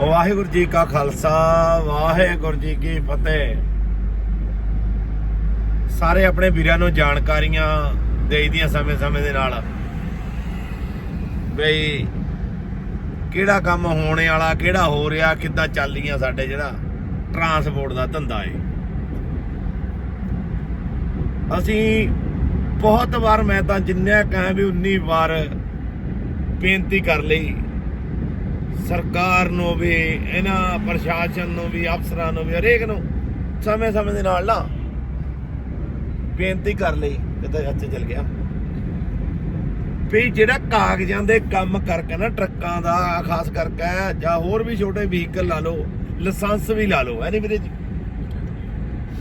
ਵਾਹਿਗੁਰੂ ਜੀ ਕਾ ਖਾਲਸਾ, ਵਾਹਿਗੁਰੂ ਜੀ ਕੀ ਫਤਿਹ। ਸਾਰੇ ਆਪਣੇ ਵੀਰਾਂ ਨੂੰ ਜਾਣਕਾਰੀਆਂ ਦੇਈਦੀਆਂ ਸਮੇਂ-ਸਮੇਂ ਦੇ ਨਾਲ। ਬਈ, ਕਿਹੜਾ ਕੰਮ ਹੋਣੇ ਵਾਲਾ, ਕਿਹੜਾ ਹੋ ਰਿਹਾ, ਕਿੱਦਾਂ ਚੱਲ ਰਹੀਆਂ ਸਾਡੇ ਜਿਹੜਾ ਟਰਾਂਸਪੋਰਟ ਦਾ ਧੰਦਾ ਏ। ਅਸੀਂ ਬਹੁਤ ਵਾਰ ਮੈਂ ਤਾਂ ਜਿੰਨੇ ਕਹਾਂ ਵੀ 19 ਵਾਰ ਬੇਨਤੀ ਕਰ ਲਈ। ਸਰਕਾਰ ਨੂੰ ਵੀ, ਇਹਨਾਂ ਪ੍ਰਸ਼ਾਸਨ ਨੂੰ ਵੀ, ਅਫਸਰਾਂ ਨੂੰ ਵੀ, ਹਰੇਕ ਨੂੰ ਸਮੇਂ ਸਮੇਂ ਦੇ ਨਾਲ ਨਾ ਬੇਨਤੀ ਕਰ ਲਈ ਕਿਤੇ ਹੱਥ ਚੱਲ ਗਿਆ। ਵੀ ਜਿਹੜਾ ਕਾਗਜ਼ਾਂ ਦੇ ਕੰਮ ਕਰਕੇ ਨਾ, ਟਰੱਕਾਂ ਦਾ, ਖਾਸ ਕਰਕੇ ਜਾਂ ਹੋਰ ਵੀ ਛੋਟੇ ਵਹੀਕਲ ਲਾ ਲਓ, ਲਾਇਸੈਂਸ ਵੀ ਲਾ ਲਓ, ਹੈ ਨਹੀਂ ਵੀਰੇ ਜੀ?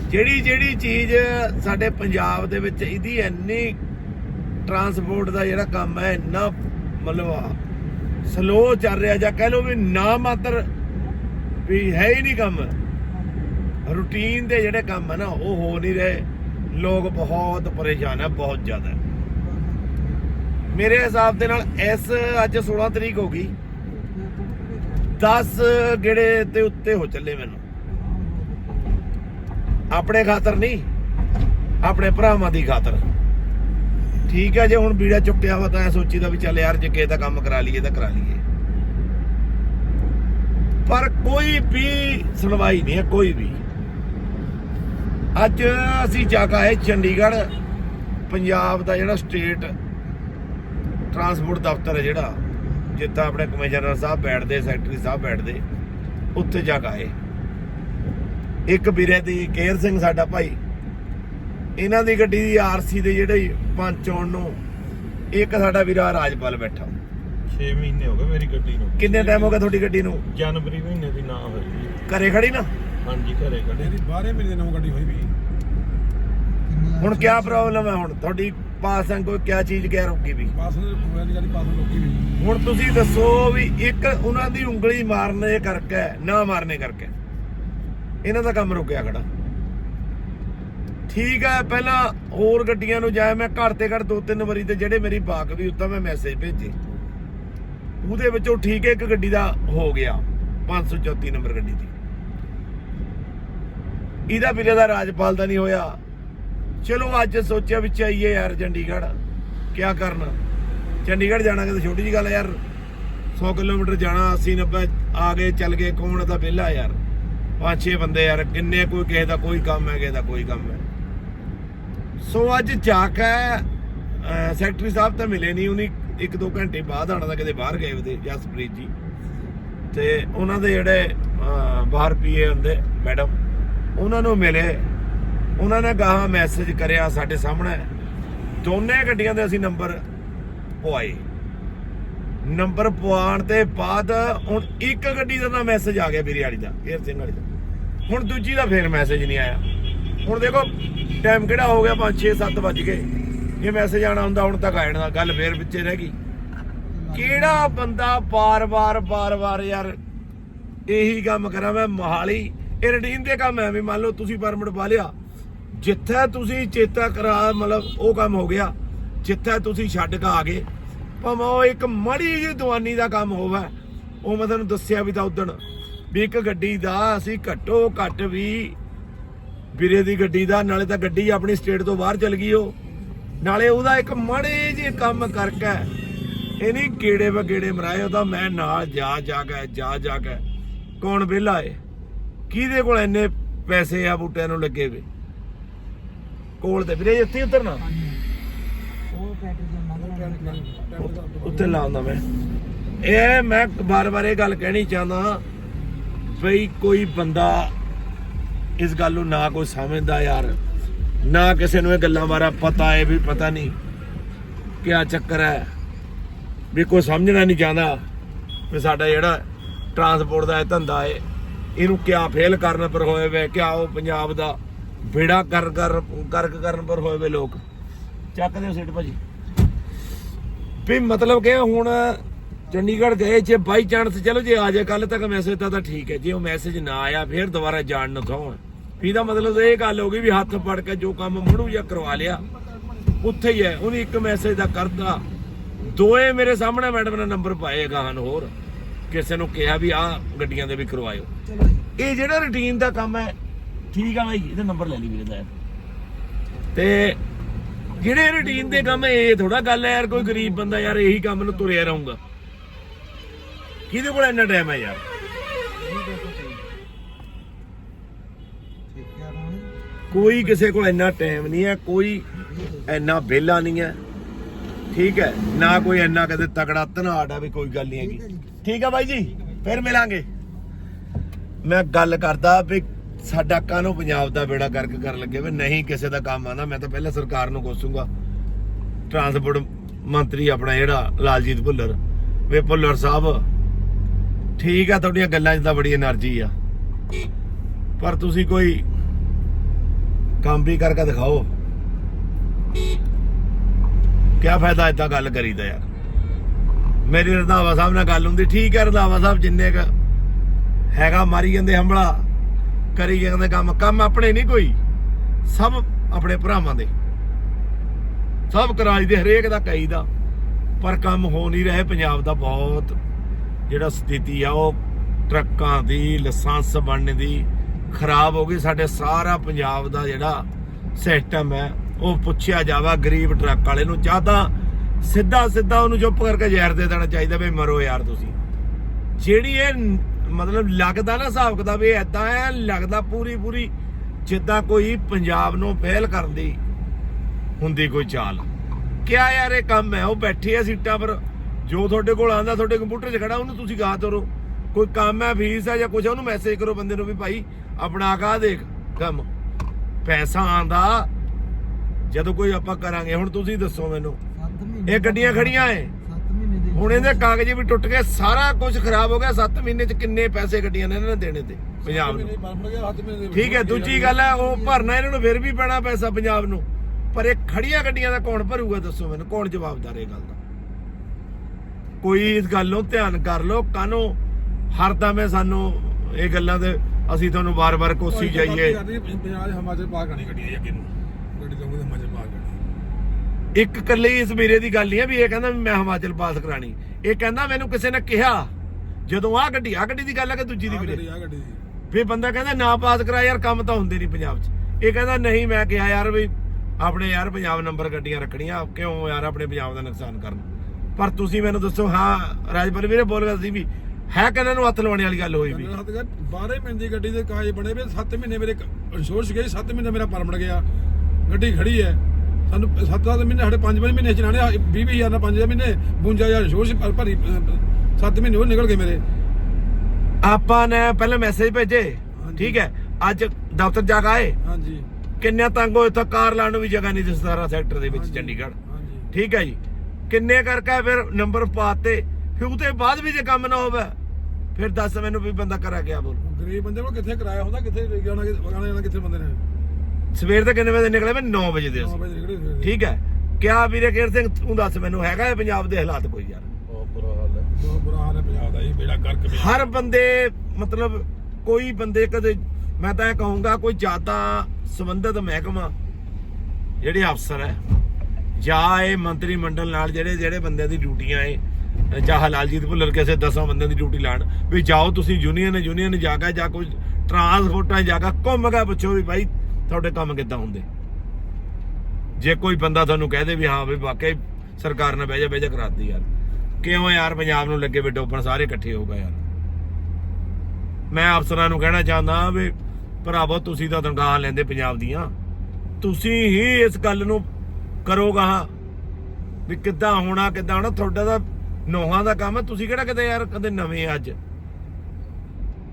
ਜਿਹੜੀ ਜਿਹੜੀ ਚੀਜ਼ ਸਾਡੇ ਪੰਜਾਬ ਦੇ ਵਿੱਚ ਇਹਦੀ ਇੰਨੀ ਟਰਾਂਸਪੋਰਟ ਦਾ ਜਿਹੜਾ ਕੰਮ ਹੈ, ਇੰਨਾ ਮਤਲਬ ਸਲੋ ਚੱਲ ਰਿਹਾ ਜਾਂ ਕਹਿ ਲਓ ਵੀ ਨਾ ਮਾਤਰ ਵੀ ਹੈ ਹੀ ਨਹੀਂ ਕੰਮ। ਰੂਟੀਨ ਦੇ ਜਿਹੜੇ ਕੰਮ ਹੈ ਨਾ, ਉਹ ਹੋ ਨਹੀਂ ਰਹੇ। ਲੋਕ ਬਹੁਤ ਪਰੇਸ਼ਾਨ ਹੈ ਬਹੁਤ ਜ਼ਿਆਦਾ। ਮੇਰੇ ਹਿਸਾਬ ਦੇ ਨਾਲ ਇਸ ਅੱਜ 16 ਤਰੀਕ ਹੋ ਗਈ। 10 ਗੇੜੇ ਤੇ ਉੱਤੇ ਹੋ ਚੱਲੇ ਮੈਨੂੰ। ਆਪਣੇ ਖਾਤਰ ਨਹੀਂ, ਆਪਣੇ ਭਰਾਵਾਂ ਦੀ ਖਾਤਰ। ਠੀਕ ਹੈ ਜੇ ਹੁਣ ਬੀੜਾ ਚੁੱਕਿਆ ਵਾ ਤਾਂ ਐ ਸੋਚੀਦਾ ਵੀ ਚੱਲ ਯਾਰ ਜੇ ਕਿਸੇ ਦਾ ਕੰਮ ਕਰਾ ਲਈਏ ਤਾਂ ਕਰਾ ਲਈਏ। ਪਰ ਕੋਈ ਵੀ ਸੁਣਵਾਈ ਨਹੀਂ ਹੈ, ਕੋਈ ਵੀ। ਅੱਜ ਅਸੀਂ ਜਾ ਕੇ ਆਏ ਚੰਡੀਗੜ੍ਹ, ਪੰਜਾਬ ਦਾ ਜਿਹੜਾ ਸਟੇਟ ਟਰਾਂਸਪੋਰਟ ਦਫ਼ਤਰ ਹੈ ਜਿਹੜਾ ਜਿੱਥੇ ਆਪਣੇ ਕਮਿਸ਼ਨਰ ਸਾਹਿਬ ਬੈਠਦੇ, ਸੈਕਟਰੀ ਸਾਹਿਬ ਬੈਠਦੇ, ਉੱਥੇ ਜਾ ਕੇ ਆਏ। ਇੱਕ ਵੀਰੇ ਦੀ ਕੇਰ ਸਿੰਘ ਸਾਡਾ ਭਾਈ ਇਹਨਾਂ ਦੀ ਗੱਡੀ ਦੀ ਆਰਸੀ ਦੇ ਜਿਹੜੇ ਪੰਚ ਆਉਣ ਨੂੰ ਇੱਕ ਸਾਡਾ ਵੀਰਾ ਰਾਜਪਾਲ ਬੈਠਾ। 6 ਮਹੀਨੇ ਹੋ ਗਏ ਮੇਰੀ ਗੱਡੀ ਨੂੰ। ਕਿੰਨੇ ਟਾਈਮ ਹੋ ਗਿਆ ਤੁਹਾਡੀ ਗੱਡੀ ਨੂੰ? ਜਨਵਰੀ ਮਹੀਨੇ ਦੀ ਨਾ ਹੋਈ ਘਰੇ ਖੜੀ ਨਾ? ਹਾਂਜੀ ਘਰੇ ਗੱਡੀ ਮੇਰੀ 12 ਮਹੀਨੇ ਨੌ ਗੱਡੀ ਹੋਈ ਵੀ। ਹੁਣ ਕੀ ਪ੍ਰੋਬਲਮ ਹੈ ਹੁਣ? ਤੁਹਾਡੀ ਪਾਸਾਂ ਕੋਈ ਕੀ ਚੀਜ਼ ਕਹਿ ਰੋਕੀ ਵੀ? ਪਾਸ ਨੂੰ ਹੋਇਆ ਨਹੀਂ ਗੱਡੀ ਪਾਸ ਨੂੰ ਲੋਕੀ ਵੀ ਹੁਣ ਤੁਸੀਂ ਦੱਸੋ ਵੀ ਇੱਕ ਉਹਨਾਂ ਦੀ ਉਂਗਲੀ ਮਾਰਨੇ ਕਰਕੇ ਨਾ ਮਾਰਨੇ ਕਰਕੇ ਇਹਨਾਂ ਦਾ ਕੰਮ ਰੁਕਿਆ ਖੜਾ ਠੀਕ ਹੈ, ਪਹਿਲਾਂ ਹੋਰ ਗੱਡੀਆਂ ਨੂੰ ਜਾਇਆ, ਮੈਂ ਘੱਟ ਤੇ ਘੱਟ ਦੋ ਤਿੰਨ ਵਾਰੀ ਤੇ ਜਿਹੜੇ ਮੇਰੀ ਬਾਕ ਵੀ ਉੱਤਾ ਮੈਂ ਮੈਸੇਜ ਭੇਜੇ। ਉਹਦੇ ਵਿੱਚੋਂ ਠੀਕ ਹੈ, ਇੱਕ ਗੱਡੀ ਦਾ ਹੋ ਗਿਆ 534 ਨੰਬਰ ਗੱਡੀ ਦੀ। ਇਹਦਾ ਵੀਰੇ ਦਾ ਰਾਜਪਾਲ ਦਾ ਨਹੀਂ ਹੋਇਆ। ਚਲੋ, ਅੱਜ ਸੋਚਿਆ ਵਿੱਚ ਆਈਏ ਯਾਰ ਚੰਡੀਗੜ੍ਹ ਕੀ ਕਰਨਾ? ਚੰਡੀਗੜ੍ਹ ਜਾਣਾ ਕਿ ਛੋਟੀ ਜੀ ਗੱਲ ਹੈ ਯਾਰ। 100 ਕਿਲੋਮੀਟਰ ਜਾਣਾ 80 90 ਆ ਗਏ, ਚੱਲ ਗਏ, ਕੌਣ ਦਾ ਵਿਹਲਾ ਯਾਰ। ਪੰਜ ਛੇ ਬੰਦੇ ਯਾਰ, ਕਿੰਨੇ ਕੋਈ ਕਿਸੇ ਦਾ ਕੋਈ ਕੰਮ ਹੈ, ਕਿਸੇ ਦਾ ਕੋਈ ਕੰਮ ਹੈ। ਸੋ ਅੱਜ ਜਾ ਕੇ ਸੈਕਟਰੀ ਸਾਹਿਬ ਤਾਂ ਮਿਲੇ ਨਹੀਂ। ਉਹਨੇ ਇੱਕ ਦੋ ਘੰਟੇ ਬਾਅਦ ਆਣਾ ਤਾਂ ਕਿਤੇ ਬਾਹਰ ਗਏ ਉਹਦੇ ਜਸਪ੍ਰੀਤ ਜੀ। ਤੇ ਉਹਨਾਂ ਦੇ ਜਿਹੜੇ ਬਾਹਰ ਪੀਏ ਹੁੰਦੇ, ਮੈਡਮ, ਉਹਨਾਂ ਨੂੰ ਮਿਲੇ। ਉਹਨਾਂ ਨੇ ਗਾਹਾਂ ਮੈਸੇਜ ਕਰਿਆ ਸਾਡੇ ਸਾਹਮਣੇ। ਦੋਨੇ ਗੱਡੀਆਂ ਦੇ ਅਸੀਂ ਨੰਬਰ ਪਵਾਏ। ਨੰਬਰ ਪਵਾਉਣ ਦੇ ਬਾਅਦ ਹੁਣ ਇੱਕ ਗੱਡੀ ਦਾ ਤਾਂ ਮੈਸੇਜ ਆ ਗਿਆ ਵੀਰੇ ਵਾਲੀ ਦਾ ਫੇਰ ਸਿੰਘ ਵਾਲੀ ਦਾ। ਹੁਣ ਦੂਜੀ ਦਾ ਫੇਰ ਮੈਸੇਜ ਨਹੀਂ ਆਇਆ। ਹੁਣ ਦੇਖੋ ਟਾਈਮ ਕਿਹੜਾ ਹੋ ਗਿਆ? 5 6 7 ਵੱਜ ਗਏ। ਇਹ ਮੈਸੇਜ ਆਣਾ ਹੁੰਦਾ, ਹੁਣ ਤੱਕ ਆਇਣਾ ਦਾ ਗੱਲ ਫੇਰ ਵਿੱਚੇ ਰਹਿ ਗਈ। ਕਿਹੜਾ ਬੰਦਾ ਬਾਰ-ਬਾਰ ਬਾਰ-ਬਾਰ ਯਾਰ ਇਹੀ ਕੰਮ ਕਰਾਂ ਮੈਂ, ਮਹਾਲੀ? ਇਹ ਰੂਟੀਨ ਦੇ ਕੰਮ ਹੈ ਵੀ ਮੰਨ ਲਓ ਤੁਸੀਂ ਪਰਮਿਟ ਪਾ ਲਿਆ। ਜਿੱਥੇ ਤੁਸੀਂ ਚੇਤਾ ਕਰਾ, ਮਤਲਬ ਉਹ ਕੰਮ ਹੋ ਗਿਆ। ਜਿੱਥੇ ਤੁਸੀਂ ਛੱਡ ਕੇ ਆ ਗਏ। ਭਾਵੇਂ ਉਹ ਇੱਕ ਮੜੀ ਜਿਹੀ ਦਵਾਨੀ ਦਾ ਕੰਮ ਹੋਵੇ, ਉਹ ਮੈਂ ਤੁਹਾਨੂੰ ਦੱਸਿਆ ਵੀ ਤਾਂ ਉਦਣ ਵੀ ਇੱਕ ਗੱਡੀ ਦਾ ਅਸੀਂ ਘੱਟੋ ਘੱਟ ਵੀ ਵੀਰੇ ਦੀ ਗੱਡੀ ਦਾ ਨਾਲੇ ਤਾਂ ਗੱਡੀ ਆਪਣੀ ਸਟੇਟ ਤੋਂ ਬਾਹਰ ਚਲ ਗਈ ਉਹ ਨਾਲੇ ਉਹਦਾ ਇੱਕ ਮੜੇ ਜਿਹੇ ਕੰਮ ਕਰਕੇ ਇਹ ਨਹੀਂ ਕੀੜੇ ਵਗੇੜੇ ਮਰਾਏ ਉਹਦਾ ਮੈਂ ਨਾਲ ਜਾ ਜਾ ਕੇ ਜਾ ਜਾ ਕੇ ਕੌਣ ਵਿਹਲਾ ਏ ਕਿਹਦੇ ਕੋਲ ਇੰਨੇ ਪੈਸੇ ਆ ਬੂਟਿਆਂ ਨੂੰ ਲੱਗੇ ਵੇ? ਕੋਲ ਤੇ ਵੀਰੇ ਇੱਥੇ ਉਤਰਨਾ? ਉੱਤੇ ਲਾਉਂਦਾ ਮੈਂ। ਇਹ ਮੈਂ ਬਾਰ-ਬਾਰ ਇਹ ਗੱਲ ਕਹਿਣੀ ਚਾਹੁੰਦਾ ਬਈ ਕੋਈ ਬੰਦਾ ਇਸ ਗੱਲ ਨੂੰ ਨਾ ਕੋਈ ਸਮਝਦਾ ਯਾਰ। ਨਾ ਕਿਸੇ ਨੂੰ ਇਹ ਗੱਲਾਂ ਬਾਰੇ ਪਤਾ ਹੈ ਵੀ ਪਤਾ ਨਹੀਂ ਕਿਆ ਚੱਕਰ ਹੈ। ਵੀ ਕੋਈ ਸਮਝਣਾ ਨਹੀਂ ਚਾਹੁੰਦਾ ਵੀ ਸਾਡਾ ਜਿਹੜਾ ਟਰਾਂਸਪੋਰਟ ਦਾ ਇਹ ਧੰਦਾ ਹੈ, ਇਹਨੂੰ ਕਿਆ ਫੇਲ ਕਰਨ ਪਰ ਹੋਏ ਵੇ, ਕਿਆ ਉਹ ਪੰਜਾਬ ਦਾ ਬੇੜਾ ਕਰ ਕਰ ਕਰਕ ਕਰਨ ਪਰ ਹੋਏ ਵੇ ਲੋਕ। ਚੱਕ ਦਿਓ ਸੀਟ ਭਾਜੀ। ਵੀ ਮਤਲਬ ਕਿ ਹੁਣ ਚੰਡੀਗੜ੍ਹ ਗਏ, ਜੇ ਬਾਈ ਚਾਂਸ ਚਲੋ, ਜੇ ਆ ਜਾਏ ਕੱਲ ਤੱਕ ਮੈਸੇਜ ਤਾਂ ਠੀਕ ਹੈ। ਜੇ ਉਹ ਮੈਸੇਜ ਨਾ ਆਇਆ, ਫਿਰ ਦੁਬਾਰਾ ਜਾਣ ਨਾ ਥੋਣ ਵੀ ਦਾ ਮਤਲਬ ਇਹ ਗੱਲ ਹੋ ਗਈ ਵੀ ਹੱਥ ਫੜ ਕੇ ਜੋ ਕੰਮ ਮੜੂ ਜਾਂ ਕਰਵਾ ਲਿਆ। ਉੱਥੇ ਹੀ ਹੈ ਉਹਨੇ ਇੱਕ ਮੈਸੇਜ ਦਾ ਕਰਦਾ ਦੋਏ ਮੇਰੇ ਸਾਹਮਣੇ ਮੈਡਮ ਨੇ ਨੰਬਰ ਪਾਏ ਗਾਹਾਂ ਨੂੰ ਹੋਰ। ਕਿਸੇ ਨੂੰ ਕਿਹਾ ਵੀ ਆਹ ਗੱਡੀਆਂ ਦੇ ਵੀ ਕਰਵਾਇਓ। ਇਹ ਜਿਹੜਾ ਰੁਟੀਨ ਦਾ ਕੰਮ ਹੈ ਠੀਕ ਆ ਬਾਈ ਇਹਦਾ ਨੰਬਰ ਲੈ ਲਈ ਵੀਰੇ ਦਾ। ਤੇ ਜਿਹੜੇ ਰੁਟੀਨ ਦੇ ਕੰਮ ਇਹ ਥੋੜਾ ਗੱਲ ਹੈ ਯਾਰ ਕੋਈ ਗਰੀਬ ਬੰਦਾ ਯਾਰ ਇਹੀ ਕੰਮ ਨੂੰ ਤੁਰਿਆ ਰਹੂਗਾ। ਕਿਹਦੇ ਕੋਲ ਇੰਨਾ ਟਾਈਮ ਹੈ ਯਾਰ? ਕੋਈ ਕਿਸੇ ਕੋਲ ਇੰਨਾ ਟਾਈਮ ਨਹੀਂ ਹੈ, ਕੋਈ ਇੰਨਾ ਵਿਹਲਾ ਨਹੀਂ ਹੈ। ਠੀਕ ਹੈ, ਨਾ ਕੋਈ ਇੰਨਾ ਕਦੇ ਤਕੜਾ ਧਨਾੜ ਆ ਵੀ ਕੋਈ ਗੱਲ ਨਹੀਂ ਹੈਗੀ। ਠੀਕ ਹੈ ਬਾਈ ਜੀ, ਫਿਰ ਮਿਲਾਂਗੇ। ਮੈਂ ਗੱਲ ਕਰਦਾ ਵੀ ਸਾਡਾ ਕਾਹਨੂੰ ਪੰਜਾਬ ਦਾ ਬੇੜਾ ਕਰਕੇ ਕਰ ਲੱਗੇ ਵੀ ਨਹੀਂ ਕਿਸੇ ਦਾ ਕੰਮ ਆਣਾ ਮੈਂ ਤਾਂ ਪਹਿਲਾਂ ਸਰਕਾਰ ਨੂੰ ਕੋਸੂੰਗਾ। ਟਰਾਂਸਪੋਰਟ ਮੰਤਰੀ ਆਪਣਾ ਜਿਹੜਾ, ਲਾਲਜੀਤ ਭੁੱਲਰ। ਵੇ ਭੁੱਲਰ ਸਾਹਿਬ, ਠੀਕ ਆ ਤੁਹਾਡੀਆਂ ਗੱਲਾਂ 'ਚ ਤਾਂ ਬੜੀ એનર્ਜੀ ਆ। ਪਰ ਤੁਸੀਂ ਕੋਈ ਕੰਮ ਵੀ ਕਰਕੇ ਦਿਖਾਓ। ਕੀ ਫਾਇਦਾ ਇਦਾਂ ਗੱਲ ਕਰੀਦਾ ਯਾਰ। ਮੇਰੀ ਰੰਧਾਵਾ ਸਾਹਿਬ ਨਾਲ ਗੱਲ ਹੁੰਦੀ, ਠੀਕ ਹੈ ਰੰਧਾਵਾ ਸਾਹਿਬ ਜਿੰਨੇ ਕ ਹੈਗਾ ਮਾਰੀ ਜਾਂਦੇ ਹੰਬਲਾ, ਕਰੀ ਜਾਂਦੇ ਕੰਮ ਕੰਮ ਆਪਣੇ ਨਹੀਂ ਕੋਈ, ਸਭ ਆਪਣੇ ਭਰਾਵਾਂ ਦੇ। ਸਭ ਕਰਾਈ ਦੇ ਹਰੇਕ ਦਾ ਕਈ ਦਾ ਪਰ ਕੰਮ ਹੋ ਨਹੀਂ ਰਹੇ, ਪੰਜਾਬ ਦਾ ਬਹੁਤ ਜਿਹੜਾ ਸਥਿਤੀ ਆ, ਉਹ ਟਰੱਕਾਂ ਦੀ, ਲਾਇਸੈਂਸ ਬਣਨ ਦੀ ਖਰਾਬ ਹੋ ਗਈ। ਸਾਡੇ ਸਾਰਾ ਪੰਜਾਬ ਦਾ ਜਿਹੜਾ ਸਿਸਟਮ ਹੈ, ਉਹ ਪੁੱਛਿਆ ਜਾਵਾ ਗਰੀਬ ਟਰੱਕ ਵਾਲੇ ਨੂੰ, ਜਾਂ ਤਾਂ ਸਿੱਧਾ ਸਿੱਧਾ ਉਹਨੂੰ ਚੁੱਪ ਕਰਕੇ ਜ਼ਹਿਰ ਦੇ ਦੇਣਾ ਚਾਹੀਦਾ ਵੀ ਮਰੋ ਯਾਰ ਤੁਸੀਂ। ਜਿਹੜੀ ਇਹ ਮਤਲਬ ਲੱਗਦਾ ਨਾ ਹਿਸਾਬ ਕਿਤਾਬ, ਇਹ ਐਦਾਂ ਹੈ, ਲੱਗਦਾ ਪੂਰੀ ਪੂਰੀ ਜਿੱਦਾਂ ਕੋਈ ਪੰਜਾਬ ਨੂੰ ਫੇਲ ਕਰਨ ਦੀ ਹੁੰਦੀ ਕੋਈ ਚਾਲ। ਕਿਆ ਯਾਰ ਇਹ ਕੰਮ ਹੈ, ਉਹ ਬੈਠੇ ਆ ਸੀਟਾਂ ਪਰ, ਜੋ ਤੁਹਾਡੇ ਕੋਲ ਆਂਦਾ ਤੁਹਾਡੇ ਕੰਪਿਊਟਰ 'ਚ ਖੜਾ, ਉਹਨੂੰ ਤੁਸੀਂ ਗਾ ਤੋਰੋ। ਕੋਈ ਕੰਮ ਹੈ, ਫੀਸ ਹੈ ਜਾਂ ਕੁਝ ਉਹਨੂੰ ਮੈਸੇਜ ਕਰੋ ਬੰਦੇ ਨੂੰ ਵੀ ਭਾਈ ਆਪਣਾ ਕਾ ਦੇਖ ਕੰਮ। ਪੈਸਾ ਆਂਦਾ ਜਦੋਂ ਕੋਈ ਆਪਾਂ ਕਰਾਂਗੇ ਹੁਣ ਤੁਸੀਂ ਦੱਸੋ ਮੈਨੂੰ। 7 ਮਹੀਨੇ ਇਹ ਗੱਡੀਆਂ ਖੜੀਆਂ ਐ। 7 ਮਹੀਨੇ ਦੇ ਹੁਣ ਇਹਦੇ ਕਾਗਜ਼ ਵੀ ਟੁੱਟ ਗਏ ਸਾਰਾ ਕੁਝ ਖਰਾਬ ਹੋ ਗਿਆ 7 ਮਹੀਨੇ 'ਚ ਕਿੰਨੇ ਪੈਸੇ ਗੱਡੀਆਂ ਨੇ ਇਹਨਾਂ ਨੇ ਦੇਣੇ ਤੇ ਪੰਜਾਬ ਨੂੰ। ਠੀਕ ਹੈ ਦੂਜੀ ਗੱਲ ਹੈ ਉਹ ਭਰਨਾ ਇਹਨਾਂ ਨੂੰ ਫਿਰ ਵੀ ਪੈਣਾ ਪੈਸਾ ਪੰਜਾਬ ਨੂੰ। ਪਰ ਇਹ ਖੜੀਆਂ ਗੱਡੀਆਂ ਦਾ ਕੌਣ ਭਰੂਗਾ ਦੱਸੋ ਮੈਨੂੰ ਕੌਣ ਜਵਾਬਦਾਰ ਇਹ ਗੱਲ ਦਾ? ਕੋਈ ਇਸ ਗੱਲ ਨੂੰ ਧਿਆਨ ਕਰ ਲਓ ਕਾਨੂੰ ਹਰਦਮ ਇਹ ਸਾਨੂੰ ਇਹ ਗੱਲਾਂ ਦੇ ਅਸੀਂ ਤੁਹਾਨੂੰ ਵਾਰ-ਵਾਰ ਕੋਸੀ ਜਾਈਏ। ਪੰਜਾਬ ਹਿਮਾਚਲ ਅੱਗੇ ਨੂੰ। ਗੱਡੀ ਹਿਮਾਚਲ ਇੱਕ ਇਕੱਲੇ ਇਸ ਵੀਰੇ ਦੀ ਗੱਲ ਨਹੀਂ ਹੈ ਵੀ ਇਹ ਕਹਿੰਦਾ ਮੈਂ ਹਿਮਾਚਲ ਪਾਸ ਕਰਾਣੀ। ਇਹ ਕਹਿੰਦਾ ਮੈਨੂੰ ਕਿਸੇ ਨੇ ਕਿਹਾ ਜਦੋਂ ਆਹ ਗੱਡੀ ਆ ਗੱਡੀ ਦੀ ਗੱਲ ਹੈ ਕਿ ਦੂਜੀ ਦੀ ਆ ਵੀਰੇ? ਗੱਡੀ ਆ ਗੱਡੀ ਦੀ। ਫਿਰ ਬੰਦਾ ਕਹਿੰਦਾ ਨਾ ਪਾਸ ਕਰਾ ਯਾਰ ਕੰਮ ਤਾਂ ਹੁੰਦੇ ਨਹੀਂ ਪੰਜਾਬ 'ਚ। ਇਹ ਕਹਿੰਦਾ ਨਹੀਂ ਮੈਂ ਕਿਹਾ ਯਾਰ ਵੀ ਆਪਣੇ ਯਾਰ ਪੰਜਾਬ ਨੰਬਰ ਗੱਡੀਆਂ ਰੱਖਣੀਆਂ ਕਿਉਂ ਯਾਰ ਆਪਣੇ ਪੰਜਾਬ ਦਾ ਨੁਕਸਾਨ ਕਰਨ? ਪਰ ਤੁਸੀਂ ਮੈਨੂੰ ਦੱਸੋ ਹਾਂ ਰਾਜਪਾਲ ਵੀਰੇ ਬੋਲ ਗਿਆ ਸੀ ਵੀ ਹੈ ਕਿਹਨਾਂ ਨੂੰ ਹੱਥ ਲਵਾਉਣ ਵਾਲੀ ਗੱਲ ਹੋਈ ਵੀ। ਹੱਥ ਕਰ 12 ਮਹੀਨੇ ਦੀ ਗੱਡੀ ਦੇ ਕਾਗਜ਼ ਬਣੇ ਵੇ 7 ਮਹੀਨੇ ਮੇਰੇ ਇੰਸ਼ੋਰੈਂਸ ਗਈ 7 ਮਹੀਨੇ ਮੇਰਾ ਪਰਮਿਟ ਗਿਆ। ਗੱਡੀ ਖੜੀ ਹੈ। ਸਾਨੂੰ 7-7 ਮਹੀਨੇ ਸਾਡੇ 5 ਮਹੀਨੇ ਚਲਾਣੇ 20-20000 ਨਾਲ 5 ਮਹੀਨੇ 52000 ਇੰਸ਼ੋਰੈਂਸ ਭਰੀ 7 ਮਹੀਨੇ ਉਹ ਨਿਕਲ ਗਏ ਮੇਰੇ। ਆਪਾਂ ਨੇ ਪਹਿਲਾਂ ਮੈਸੇਜ ਭੇਜੇ। ਠੀਕ ਹੈ? ਅੱਜ ਦਫ਼ਤਰ ਜਾ ਕੇ ਆਏ। ਹਾਂਜੀ। ਕਿੰਨੇ ਤੰਗ ਹੋਏ ਤਾਂ ਕਾਰ ਲਾਉਣ ਨੂੰ ਵੀ ਜਗ੍ਹਾ ਨਹੀਂ 17 ਸੈਕਟਰ ਦੇ ਵਿੱਚ ਚੰਡੀਗੜ੍ਹ। ਠੀਕ ਹੈ ਜੀ। ਕਿੰਨੇ ਕਰਕੇ ਫਿਰ ਨੰਬਰ ਪਾਤੇ ਫਿਰ ਉਹਦੇ ਬਾਅਦ ਵੀ ਜੇ ਕੰਮ ਨਾ ਹੋਵੇ ਫਿਰ ਦੱਸ ਮੈਨੂੰ ਵੀ ਬੰਦਾ ਕਰਾ ਗਿਆ ਬੋਲ। ਗਰੀਬ ਬੰਦੇ ਕੋਲ ਕਿੱਥੇ ਕਿਰਾਇਆ ਹੁੰਦਾ ਕਿੱਥੇ ਜਾਣਾ ਵਗਾਣਾ ਜਾਣਾ ਕਿੱਥੇ ਬੰਦੇ ਨੇ? ਸਵੇਰ ਦੇ ਕਿੰਨੇ ਵਜੇ ਨਿਕਲੇ? ਮੈਂ 9 ਵਜੇ ਦੇ 9 ਅਸੀਂ ਵਜੇ ਨਿਕਲੇ ਸਵੇਰੇ। ਠੀਕ ਹੈ। ਕਿਆ ਵੀਰੇ ਕੇਰ ਸਿੰਘ ਤੂੰ ਦੱਸ ਮੈਨੂੰ ਹੈਗਾ ਇਹ ਪੰਜਾਬ ਦੇ ਹਾਲਾਤ ਕੋਈ ਯਾਰ? ਬਹੁਤ ਬੁਰਾ ਹਾਲ ਹੈ। ਬਹੁਤ ਬੁਰਾ ਹਾਲ ਹੈ ਪੰਜਾਬ ਦਾ ਇਹ ਬੇੜਾ ਗਰਕ ਪਿਆ। ਹਰ ਬੰਦੇ ਮਤਲਬ ਕੋਈ ਬੰਦੇ ਕਦੇ ਮੈਂ ਤਾਂ ਇਹ ਕਹੂੰਗਾ ਕੋਈ ਜ਼ਿਆਦਾ ਸੰਬੰਧਿਤ ਮਹਿਕਮਾ ਜਿਹੜੇ ਅਫਸਰ ਹੈ ਜਾਂ ਇਹ ਮੰਤਰੀ ਮੰਡਲ ਨਾਲ ਜਿਹੜੇ ਜਿਹੜੇ ਬੰਦਿਆਂ ਦੀ ਡਿਊਟੀਆਂ ਹੈ ਚਾਹ ਲਾਲਜੀਤ ਭੁੱਲਰ ਕਿਸੇ 10 ਬੰਦਿਆਂ ਦੀ ਡਿਊਟੀ ਲਾਣ ਵੀ ਜਾਓ ਤੁਸੀਂ ਯੂਨੀਅਨ ਯੂਨੀਅਨ ਜਾ ਕੇ ਜਾਂ ਕੋਈ ਟਰਾਂਸਪੋਰਟਾਂ ਜਾ ਕੇ ਘੁੰਮ ਕੇ ਪੁੱਛੋ ਵੀ ਭਾਈ ਤੁਹਾਡੇ ਕੰਮ ਕਿੱਦਾਂ ਹੁੰਦੇ। ਜੇ ਕੋਈ ਬੰਦਾ ਤੁਹਾਨੂੰ ਕਹਦੇ ਵੀ ਹਾਂ ਵੀ ਵਾਕਈ ਸਰਕਾਰ ਨੇ ਬਹਿ ਜਾ, ਬਹਿ ਕਰਾਤੀ ਯਾਰ। ਕਿਉਂ ਯਾਰ ਪੰਜਾਬ ਨੂੰ ਲੱਗੇ ਵੀ ਡੋਬਣ ਸਾਰੇ ਇਕੱਠੇ ਹੋ ਗਏ ਯਾਰ। ਮੈਂ ਅਫਸਰਾਂ ਨੂੰ ਕਹਿਣਾ ਚਾਹੁੰਦਾ ਵੀ ਭਰਾਵੋ, ਤੁਸੀਂ ਤਾਂ ਤਨਖਾਹ ਲੈਂਦੇ ਪੰਜਾਬ ਦੀਆਂ। ਤੁਸੀਂ ਹੀ ਇਸ ਗੱਲ ਨੂੰ ਕਰੋਗਾ ਵੀ ਕਿੱਦਾਂ ਹੋਣਾ ਕਿੱਦਾਂ ਹੋਣਾ, ਤੁਹਾਡਾ ਤਾਂ ਨੋਹਾਂ ਦਾ ਕੰਮ ਹੈ ਤੁਸੀਂ ਕਿਹੜਾ ਕਿਤੇ ਯਾਰ ਕਦੇ ਨਵੇਂ ਅੱਜ?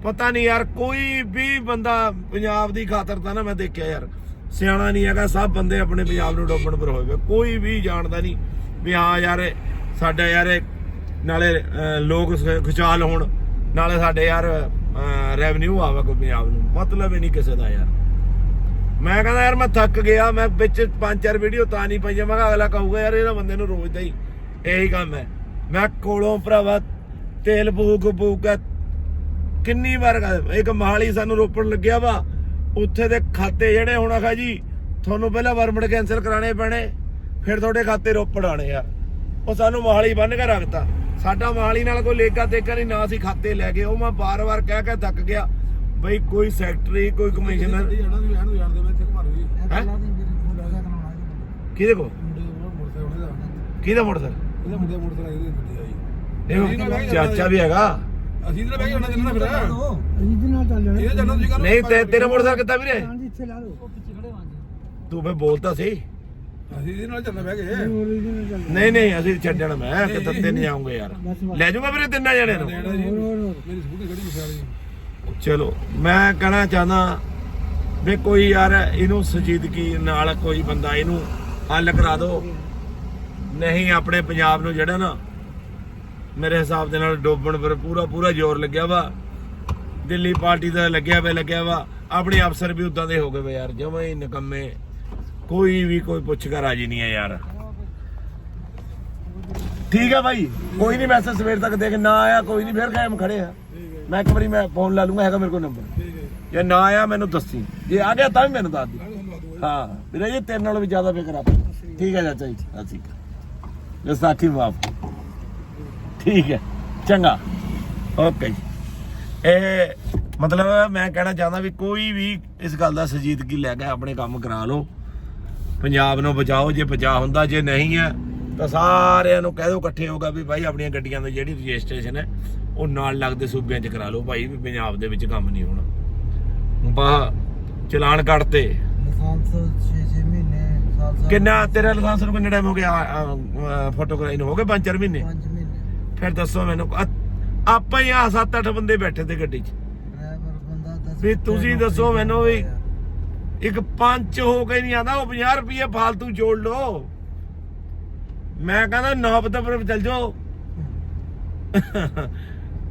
ਪਤਾ ਨਹੀਂ ਯਾਰ, ਕੋਈ ਵੀ ਬੰਦਾ ਪੰਜਾਬ ਦੀ ਖਾਤਰ ਤਾਂ ਨਾ ਮੈਂ ਦੇਖਿਆ ਯਾਰ, ਸਿਆਣਾ ਨਹੀਂ ਹੈਗਾ, ਸਭ ਬੰਦੇ ਆਪਣੇ ਪੰਜਾਬ ਨੂੰ ਡੋਬਣ ਪਰ ਹੋਏ ਕੋਈ ਵੀ ਜਾਣਦਾ ਨਹੀਂ ਵੀ ਹਾਂ ਯਾਰ, ਸਾਡਾ ਯਾਰ ਨਾਲੇ ਲੋਕ ਖੁਸ਼ਹਾਲ ਹੋਣ, ਨਾਲੇ ਸਾਡੇ ਯਾਰ ਰੈਵਨਿਊ ਆਵਾ ਕੋਈ ਪੰਜਾਬ ਨੂੰ। ਮਤਲਬ ਹੀ ਨਹੀਂ ਕਿਸੇ ਦਾ ਯਾਰ। ਮੈਂ ਕਹਿੰਦਾ ਯਾਰ, ਮੈਂ ਥੱਕ ਗਿਆ, ਮੈਂ ਵਿੱਚ ਪੰਜ ਚਾਰ ਵੀਡੀਓ ਤਾਂ ਨਹੀਂ ਪਾਈਆਂ, ਮੈਂ ਕਿਹਾ ਅਗਲਾ ਕਹੂਗਾ ਯਾਰ, ਇਹਦਾ ਬੰਦੇ ਨੂੰ ਰੋਜ਼ ਦਾ ਹੀ ਇਹੀ ਕੰਮ ਹੈ। ਮੈਂ ਕੋਲੋਂ ਭਰਾਵਾ ਤੇਲ ਫੂਕ ਫੂਕ ਕੇ ਕਿੰਨੀ ਵਾਰ ਇੱਕ ਮਹਾਲੀ ਸਾਨੂੰ ਰੋਪਣ ਲੱਗਿਆ ਵਾ। ਉੱਥੇ ਦੇ ਖਾਤੇ ਜਿਹੜੇ ਹੁਣ ਆਖਾ ਜੀ ਤੁਹਾਨੂੰ ਪਹਿਲਾਂ ਵਰਮਟ ਕੈਨਸਲ ਕਰਾਣੇ ਪੈਣੇ ਫਿਰ ਤੁਹਾਡੇ ਖਾਤੇ ਰੋਪੜ ਆਣੇ ਯਾਰ ਉਹ ਸਾਨੂੰ ਮਹਾਲੀ ਬੰਨ ਕੇ ਰੱਖਤਾ। ਸਾਡਾ ਮਾਲੀ ਨਾਲ ਕੋਈ ਲੇਕਾ ਤੇਕਾ ਨਹੀਂ ਨਾ ਅਸੀਂ ਖਾਤੇ ਲੈ ਗਏ। ਉਹ ਮੈਂ ਬਾਰ-ਬਾਰ ਕਹਿ ਕੇ ਥੱਕ ਗਿਆ। ਬਈ ਕੋਈ ਸੈਕਟਰੀ ਕੋਈ ਕਮਿਸ਼ਨਰ? ਕਿਹਦੇ ਕੋ ਕਿਹਦਾ ਮੋਟਰਸਾਈਕਲ? ਇਹਦਾ ਮੁੰਡੇ ਮੋਟਰਸਾਈਕਲ ਦੀ ਗੱਡੀ ਆਈ। ਦੇਖੋ ਚਾਚਾ ਵੀ ਹੈਗਾ। ਅਸੀਂ ਨਾਲ ਬਹਿ ਕੇ ਜਾਣਾ ਚੱਲਣਾ ਫਿਰ। ਇਹਦੇ ਨਾਲ ਚੱਲ ਜਾਣਾ। ਇਹਦੇ ਜਾਣਾ। ਤੁਸੀਂ ਨਹੀਂ ਤੇ ਤੇਰਾ ਮੋਟਰਸਾਈਕਲ ਕਿੱਦਾਂ ਵੀਰੇ? ਹਾਂਜੀ ਇੱਥੇ ਲਾ ਲਓ। ਉਹ ਪਿੱਛੇ ਖੜੇ ਵਾਂਗੇ ਤੂੰ ਫੇ ਬੋਲਤਾ ਸੀ ਅਸੀਂ ਇਹਦੇ ਨਾਲ ਚੱਲਣਾ ਬਹਿ ਕੇ ਹੋਰ ਇਹਦੇ ਨਾਲ ਚੱਲ ਨਹੀਂ ਨਹੀਂ ਅਸੀਂ ਛੱਡਣ ਮੈਂ। ਕਿਤੇ ਤਿੰਨ ਜਾਉਂਗੇ ਯਾਰ। ਲੈ ਜਾਊਗਾ ਵੀਰੇ ਤਿੰਨਾਂ ਜਣੇ ਨੂੰ। ਲੈਣਾ ਜੀ। ਹੋਰ ਹੋਰ ਹੋਰ। ਮੇਰੀ ਸਕੂਟੀ ਖੜੀ ਮਿਸਾਲ ਜੀ ਚਲੋ ਮੈਂ ਕਹਿਣਾ ਚਾਹਨਾ ਵੀ ਕੋਈ ਯਾਰ ਇਹਨੂੰ ਸੰਜੀਦਗੀ ਨਾਲ ਕੋਈ ਬੰਦਾ ਇਹਨੂੰ ਹੱਲ ਕਰਾ ਦਿਓ। ਨਹੀਂ, ਆਪਣੇ ਪੰਜਾਬ ਨੂੰ ਜਿਹੜਾ ਨਾ ਮੇਰੇ ਹਿਸਾਬ ਦੇ ਨਾਲ ਡੋਬਣ ਪਰ ਪੂਰਾ ਪੂਰਾ ਜ਼ੋਰ ਲੱਗਿਆ ਵਾ। ਦਿੱਲੀ ਪਾਰਟੀ ਦਾ ਲੱਗਿਆ ਵੇ, ਲੱਗਿਆ ਵਾ। ਆਪਣੇ ਅਫਸਰ ਵੀ ਉਦਾਂ ਦੇ ਹੋ ਗਏ ਵੇ ਯਾਰ, ਜਮਾਂ ਹੀ ਨਿਕੰਮੇ। ਕੋਈ ਵੀ ਕੋਈ ਪੁੱਛ ਕਰ ਰਾਜੀ ਨਹੀਂ ਹੈ ਯਾਰ। ਠੀਕ ਹੈ ਭਾਈ ਕੋਈ ਨਹੀਂ ਮੈਸੇਜ ਸਵੇਰ ਤੱਕ ਦੇਖ, ਨਾ ਆਇਆ, ਕੋਈ ਨਹੀਂ, ਫਿਰ ਕਾਇਮ ਖੜੇ ਆ। ਮੈਂ ਇੱਕ ਵਾਰੀ ਮੈਂ ਫੋਨ ਲਾ ਲੂੰਗਾ, ਹੈਗਾ ਮੇਰੇ ਕੋਲ ਨੰਬਰ ਜੇ ਨਾ ਆਇਆ, ਮੈਨੂੰ ਦੱਸੀ। ਜੇ ਆ ਗਿਆ, ਤਾਂ ਵੀ ਮੈਨੂੰ ਦੱਸ ਦੀ। ਤੁਹਾਨੂੰ ਹਾਂ, ਵੀਰੇ ਜੀ, ਤੇਰੇ ਨਾਲੋਂ ਵੀ ਜ਼ਿਆਦਾ ਫਿਕਰ ਆ। ਠੀਕ ਹੈ ਚਾਚਾ ਜੀ ਅਸੀਂ ਵਿਸਾਖੀ ਮਾਫ ਠੀਕ ਹੈ, ਚੰਗਾ। ਓਕੇ ਜੀ। ਇਹ ਮਤਲਬ ਮੈਂ ਕਹਿਣਾ ਚਾਹੁੰਦਾ ਵੀ ਕੋਈ ਵੀ ਇਸ ਗੱਲ ਦਾ ਸੰਜੀਦਗੀ ਲੈ ਕੇ ਆਪਣੇ ਕੰਮ ਕਰਾ ਲਓ। ਪੰਜਾਬ ਨੂੰ ਬਚਾਓ, ਜੇ ਬਚਾ ਹੁੰਦਾ, ਜੇ ਨਹੀਂ ਹੈ, ਤਾਂ ਸਾਰਿਆਂ ਨੂੰ ਕਹਿ ਦਿਓ ਇਕੱਠੇ ਹੋ ਕੇ ਵੀ ਭਾਈ ਆਪਣੀਆਂ ਗੱਡੀਆਂ ਦੀ ਜਿਹੜੀ ਰਜਿਸਟ੍ਰੇਸ਼ਨ ਹੈ, ਉਹ ਨਾਲ ਲੱਗਦੇ ਸੂਬਿਆਂ 'ਚ ਕਰਾ ਲਓ ਭਾਈ, ਵੀ ਪੰਜਾਬ ਦੇ ਵਿੱਚ ਕੰਮ ਨਹੀਂ ਹੋਣਾ। ਬਾ ਚਲਾਨ ਕੱਟਤੇ। ਲਾਇਸੈਂਸ 6-6 ਮਹੀਨੇ 7 ਕਿੰਨਾ? ਤੇਰਾ ਲਾਇਸੈਂਸ ਨੂੰ ਕਿੰਨਾ ਟਾਈਮ ਹੋ ਗਿਆ? ਫੋਟੋਗ੍ਰਾਫੀ ਨੂੰ? ਹੋ ਗਏ 5-4 ਮਹੀਨੇ? 5 ਮਹੀਨੇ। ਫਿਰ ਦੱਸੋ ਮੈਨੂੰ। ਅ- ਆਪਾਂ ਹੀ ਆ 7-8 ਬੰਦੇ ਬੈਠੇ ਤੇ ਗੱਡੀ 'ਚ। ਡਰਾਈਵਰ ਬੰਦਾ 10 ਵੀ ਤੁਸੀਂ ਦੱਸੋ ਮੈਨੂੰ ਵੀ ਇੱਕ ਪੰਚ ਹੋ ਕੇ ਨਹੀਂ ਆਂਦਾ ਉਹ 50 ਰੁਪਏ ਫਾਲਤੂ ਜੋੜ ਲਓ। ਮੈਂ ਕਹਿੰਦਾ ਨੌਬਤ ਪਰ ਚੱਲ ਜਾਓ।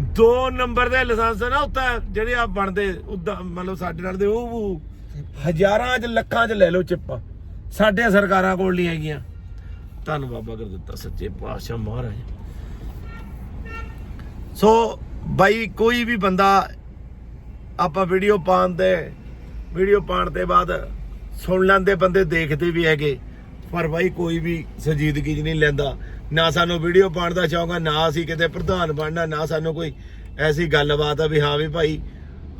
ਦੋ ਨੰਬਰ ਦੇ ਲਾਇਸੈਂਸ ਨਾ ਉੱਤੇ ਜਿਹੜੇ ਆ ਬਣਦੇ ਉਦਾਂ ਮਤਲਬ ਸਾਡੇ ਨਾਲ ਦੇ ਉਹ ਹਜ਼ਾਰਾਂ ਚ ਲੱਖਾਂ ਚ ਲੈ ਲਓ ਚਿੱਪਾ। ਸਾਡੇ ਸਰਕਾਰਾਂ ਕੋਲ ਨਹੀਂ ਹੈਗੀਆਂ। ਧੰਨ ਬਾਬਾ ਕਰ ਦਿੱਤਾ ਸੱਚੇ ਪਾਤਸ਼ਾਹ ਮਹਾਰਾਜ। ਸੋ ਬਾਈ, ਕੋਈ ਵੀ ਬੰਦਾ ਆਪਾਂ ਵੀਡੀਓ ਪਾਉਣ ਦੇ ਵੀਡੀਓ ਪਾਉਣ ਦੇ ਬਾਅਦ ਸੁਣ ਲੈਂਦੇ ਬੰਦੇ ਦੇਖਦੇ ਵੀ ਹੈਗੇ। ਪਰ ਬਾਈ, ਕੋਈ ਵੀ ਸੰਜੀਦਗੀ 'ਚ ਨਹੀਂ ਲੈਂਦਾ। ਨਾ ਸਾਨੂੰ ਵੀਡੀਓ ਪਾਉਣ ਦਾ ਸ਼ੌਂਕ ਆ, ਨਾ ਅਸੀਂ ਕਿਤੇ ਪ੍ਰਧਾਨ ਬਣਨਾ, ਨਾ ਸਾਨੂੰ ਕੋਈ ਐਸੀ ਗੱਲਬਾਤ ਆ ਵੀ ਹਾਂ ਵੀ ਭਾਈ,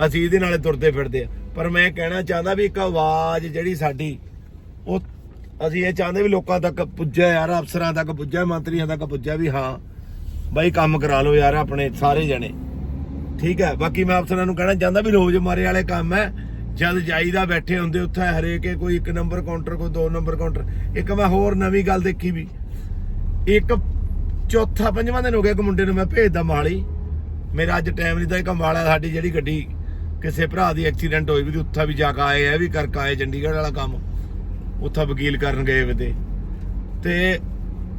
ਅਸੀਂ ਇਹਦੇ ਨਾਲੇ ਤੁਰਦੇ ਫਿਰਦੇ ਆ। ਪਰ ਮੈਂ ਕਹਿਣਾ ਚਾਹੁੰਦਾ ਵੀ ਇੱਕ ਆਵਾਜ਼ ਜਿਹੜੀ ਸਾਡੀ ਉਹ ਅਸੀਂ ਇਹ ਚਾਹੁੰਦੇ ਵੀ ਲੋਕਾਂ ਤੱਕ ਪੁੱਜਿਆ ਯਾਰ, ਅਫਸਰਾਂ ਤੱਕ ਪੁੱਜਿਆ, ਮੰਤਰੀਆਂ ਤੱਕ ਪੁੱਜਿਆ ਵੀ ਹਾਂ, ਬਾਈ ਕੰਮ ਕਰਾ ਲਓ ਯਾਰ ਆਪਣੇ ਸਾਰੇ ਜਣੇ। ਠੀਕ ਹੈ, ਬਾਕੀ ਮੈਂ ਅਫਸਰਾਂ ਨੂੰ ਕਹਿਣਾ ਚਾਹੁੰਦਾ ਵੀ ਰੋਜ਼ ਮਾਰੇ ਵਾਲੇ ਕੰਮ ਹੈ। ਜਦ ਜਾਈਦਾ ਬੈਠੇ ਹੁੰਦੇ ਉੱਥੇ, ਹਰੇਕੇ ਕੋਈ ਇੱਕ ਨੰਬਰ ਕਾਊਂਟਰ, ਕੋਈ ਦੋ ਨੰਬਰ ਕਾਊਂਟਰ। ਇੱਕ ਮੈਂ ਹੋਰ ਨਵੀਂ ਗੱਲ ਦੇਖੀ ਵੀ, ਇੱਕ ਚੌਥਾ, ਪੰਜਵਾਂ ਦਿਨ ਹੋ ਗਿਆ ਇੱਕ ਮੁੰਡੇ ਨੂੰ ਮੈਂ ਭੇਜਦਾ ਮਾਲੀ ਮੇਰਾ ਅੱਜ ਟਾਈਮ ਨਹੀਂ ਤਾਂ ਇੱਕ ਮਾਲਾ ਸਾਡੀ ਜਿਹੜੀ ਗੱਡੀ ਕਿਸੇ ਭਰਾ ਦੀ ਐਕਸੀਡੈਂਟ ਹੋਈ ਵੀ ਤੇ ਉੱਥਾ ਵੀ ਜਾ ਕੇ ਆਏ ਆ ਵੀ ਕਰਕੇ ਆਏ, ਚੰਡੀਗੜ੍ਹ ਵਾਲਾ ਕੰਮ। ਉੱਥਾ ਵਕੀਲ ਕਰਨ ਗਏ ਵੇ ਤੇ।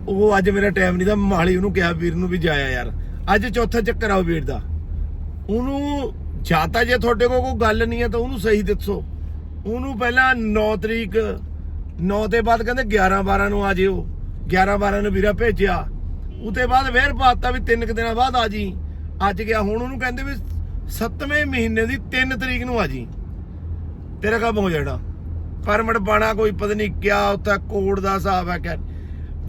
ਉਹ ਅੱਜ ਮੇਰਾ ਟਾਈਮ ਨਹੀਂ ਤਾਂ ਮਾਲੀ ਉਹਨੂੰ ਕਿਹਾ ਵੀਰ ਨੂੰ ਵੀ ਜਾਇਆ ਯਾਰ। ਅੱਜ ਚੌਥਾ ਚੱਕਰ ਆ ਉਹ ਵੀਰ ਦਾ। ਉਹਨੂੰ ਜਾਂ ਤਾਂ ਜੇ ਤੁਹਾਡੇ ਕੋਲ ਕੋਈ ਗੱਲ ਨਹੀਂ ਹੈ ਤਾਂ ਉਹਨੂੰ ਸਹੀ ਦੱਸੋ। ਉਹਨੂੰ ਪਹਿਲਾਂ 9 ਤਰੀਕ 9 ਦੇ ਬਾਅਦ ਕਹਿੰਦੇ 11 12 ਨੂੰ ਆ ਜਿਓ। 11 12 ਨੂੰ ਵੀਰਾ ਭੇਜਿਆ। ਉਤੇ ਬਾਅਦ ਫੇਰ ਪਾਤਾ ਵੀ ਤਿੰਨ ਕੁ ਦਿਨਾਂ ਬਾਅਦ ਆ ਜੀ। ਅੱਜ ਗਿਆ, ਹੁਣ ਉਹਨੂੰ ਕਹਿੰਦੇ ਵੀ 7ਵੇਂ ਮਹੀਨੇ ਦੀ 3 ਤਰੀਕ ਨੂੰ ਆ ਜੀ। ਤੇਰਾ ਕੰਮ ਹੋ ਜਾਣਾ। ਪਰਮਿਟ ਬਾਣਾ ਕੋਈ ਪਤਾ ਨਹੀਂ ਕਿਆ ਉੱਥੇ ਕੋਡ ਦਾ ਹਿਸਾਬ ਹੈ ਕਿ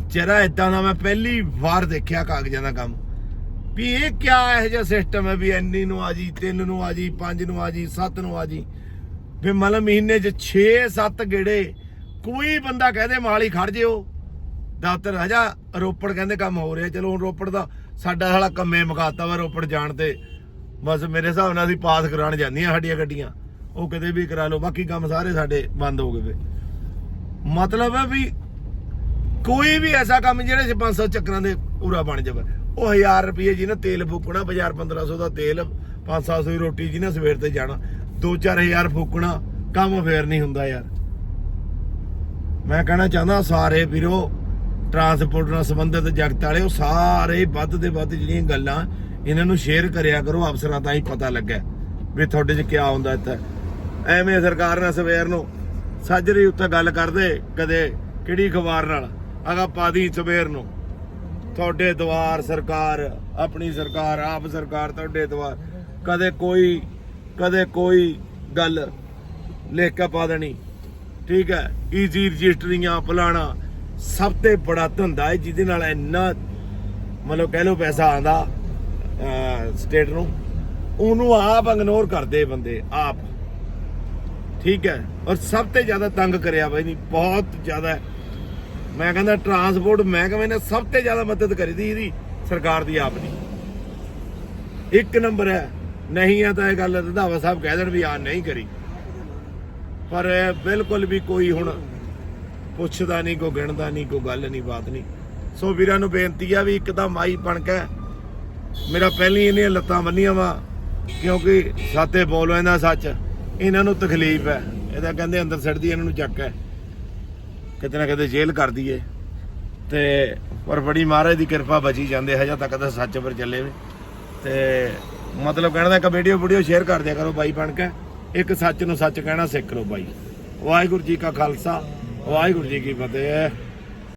ਜਰਾ ਇਦਾਂ ਦਾ ਮੈਂ ਪਹਿਲੀ ਵਾਰ ਦੇਖਿਆ ਕਾਗਜ਼ਾਂ ਦਾ ਕੰਮ। ਵੀ ਇਹ ਕਿਆ ਇਹੋ ਜਿਹਾ ਸਿਸਟਮ ਹੈ ਵੀ ਐਨੀ ਨੂੰ ਆ ਜੀ 3 ਨੂੰ ਆ ਜੀ 5 ਨੂੰ ਆ ਜੀ 7 ਨੂੰ ਆ ਜੀ। ਵੀ ਮਤਲਬ ਮਹੀਨੇ 'ਚ 6-7 ਗੇੜੇ ਕੋਈ ਬੰਦਾ ਕਹਦੇ ਮਾਲੀ ਖੜ ਜਿਓ। ਦਫ਼ਤਰ ਰਾਜਾ ਰੋਪੜ ਕਹਿੰਦੇ ਕੰਮ ਹੋ ਰਿਹਾ, ਚਲੋ ਹੁਣ ਰੋਪੜ ਦਾ ਸਾਡਾ ਸਾਲਾ ਕੰਮੇ ਮੁਕਾਤਾ ਵਾ ਰੋਪੜ ਜਾਣ ਤੇ। ਬਸ ਮੇਰੇ ਹਿਸਾਬ ਨਾਲ ਅਸੀਂ ਪਾਸ ਕਰਾਉਣ ਜਾਂਦੀਆਂ ਸਾਡੀਆਂ ਗੱਡੀਆਂ। ਉਹ ਕਦੇ ਵੀ ਕਰਾ ਲਓ, ਬਾਕੀ ਕੰਮ ਸਾਰੇ ਸਾਡੇ ਬੰਦ ਹੋ ਗਏ ਮਤਲਬ ਹੈ ਵੀ ਕੋਈ ਵੀ ਐਸਾ ਕੰਮ ਜਿਹੜੇ 'ਚ 500 ਚੱਕਰਾਂ ਦੇ ਪੂਰਾ ਬਣ ਜਾਵੇ। ਉਹ 1000 ਰੁਪਏ ਜਿਹਨੇ ਤੇਲ ਫੂਕਣਾ 1000 1500 ਦਾ ਤੇਲ 500 ਦੀ ਰੋਟੀ ਜਿਹਨੇ ਸਵੇਰ ਤੇ ਜਾਣਾ 2-4000 ਫੂਕਣਾ, ਕੰਮ ਫੇਰ ਨਹੀਂ ਹੁੰਦਾ ਯਾਰ। ਮੈਂ ਕਹਿਣਾ ਚਾਹੁੰਦਾ ਸਾਰੇ ਵੀਰੋ ਟਰਾਂਸਪੋਰਟ ਨਾਲ ਸੰਬੰਧਿਤ ਜਗਤ ਵਾਲੇ ਉਹ ਸਾਰੇ ਵੱਧ ਦੇ ਵੱਧ ਜਿਹੜੀਆਂ ਗੱਲਾਂ ਇਹਨਾਂ ਨੂੰ ਸ਼ੇਅਰ ਕਰਿਆ ਕਰੋ, ਅਫਸਰਾਂ ਤਾਂ ਹੀ ਪਤਾ ਲੱਗਾ ਵੀ ਤੁਹਾਡੇ 'ਚ ਕੀ ਹੁੰਦਾ ਇੱਥੇ। ਐਵੇਂ ਸਰਕਾਰ ਨਾਲ ਸਵੇਰ ਨੂੰ ਸਾਜਰੀ ਉੱਤੇ ਗੱਲ ਕਰਦੇ, ਕਦੇ ਕਿਹੜੀ ਅਖਬਾਰ ਨਾਲ? ਅਗਾ ਪਾਦੀ ਸਵੇਰ ਨੂੰ। ਤੁਹਾਡੇ ਦਵਾਰ ਸਰਕਾਰ, ਆਪਣੀ ਸਰਕਾਰ, ਆਪ ਸਰਕਾਰ ਤੁਹਾਡੇ ਦਵਾਰ। ਕਦੇ ਕੋਈ ਕਦੇ ਕੋਈ ਗੱਲ ਲਿਖ ਕੇ ਪਾ ਦੇਣੀ। ਠੀਕ ਹੈ? ਈਜ਼ੀ ਰਜਿਸਟਰੀਆਂ ਫਲਾਣਾ ਸਭ ਤੋਂ ਬੜਾ ਧੰਦਾ ਹੈ, ਜਿਹਦੇ ਨਾਲ ਇੰਨਾ ਮਤਲਬ ਕਹਿ ਲਓ ਪੈਸਾ ਆਂਦਾ ਸਟੇਟ ਨੂੰ। ਉਹਨੂੰ ਆਪ ਇਗਨੋਰ ਕਰਦੇ ਬੰਦੇ, ਆਪ। ਠੀਕ ਹੈ। ਔਰ ਸਭ ਤੋਂ ਜ਼ਿਆਦਾ ਤੰਗ ਕਰਿਆ ਬਾਈ ਨਹੀਂ ਬਹੁਤ ਜ਼ਿਆਦਾ। ਮੈਂ ਕਹਿੰਦਾ ਟਰਾਂਸਪੋਰਟ ਮਹਿਕਮੇ ਨੇ ਸਭ ਤੋਂ ਜ਼ਿਆਦਾ ਮਦਦ ਕਰੀ ਦੀ ਇਹਦੀ, ਸਰਕਾਰ ਦੀ ਆਪ ਦੀ। ਇੱਕ ਨੰਬਰ ਹੈ, ਨਹੀਂ ਆ ਤਾਂ ਇਹ ਗੱਲ ਰੰਧਾਵਾ ਸਾਹਿਬ ਕਹਿ ਦੇਣ ਵੀ ਆ ਨਹੀਂ ਕਰੀ। ਪਰ ਬਿਲਕੁਲ ਵੀ ਕੋਈ ਹੁਣ ਪੁੱਛਦਾ ਨਹੀਂ, ਕੋਈ ਗਿਣਦਾ ਨਹੀਂ, ਕੋਈ ਗੱਲ ਨਹੀਂ, ਬਾਤ ਨਹੀਂ। ਸੋ ਵੀਰਾਂ ਨੂੰ ਬੇਨਤੀ ਆ ਵੀ ਇੱਕ ਤਾਂ ਮਾਈ ਬਣ ਕੇ ਮੇਰਾ ਪਹਿਲੀ ਇਹਨੇ ਲੱਤਾਂ ਬੰਨੀਆਂ ਵਾ, ਕਿਉਂਕਿ ਸਾਤੇ ਬੋਲ ਇਹਦਾ ਸੱਚ। ਇਹਨਾਂ ਨੂੰ ਤਕਲੀਫ ਹੈ। ਇਹਦਾ ਕਹਿੰਦੇ ਅੰਦਰ ਸੜਦੀ ਇਹਨਾਂ ਨੂੰ ਚੱਕ ਹੈ। ਕਿਤੇ ਨਾ ਕਿਤੇ ਜੇਲ੍ਹ ਕਰ ਦਈਏ। ਤੇ ਪਰ ਬੜੀ ਮਹਾਰਾਜ ਦੀ ਕਿਰਪਾ ਬਚੀ ਜਾਂਦੇ ਹਜੇ ਤੱਕ ਤਾਂ ਸੱਚ ਪਰ ਚੱਲੇ ਵੇ। ਤੇ ਮਤਲਬ ਕਹਿਣ ਦਾ ਇੱਕ ਵੀਡੀਓ ਵੀਡੀਓ ਸ਼ੇਅਰ ਕਰ ਦਿਆ ਕਰੋ ਬਾਈ ਬਣ ਕੇ। ਇੱਕ ਸੱਚ ਨੂੰ ਸੱਚ ਕਹਿਣਾ ਸਿੱਖ ਲਓ ਬਾਈ। ਵਾਹਿਗੁਰੂ ਜੀ ਕਾ ਖਾਲਸਾ, ਵਾਹਿਗੁਰੂ ਜੀ ਕੀ ਫਤਿਹ।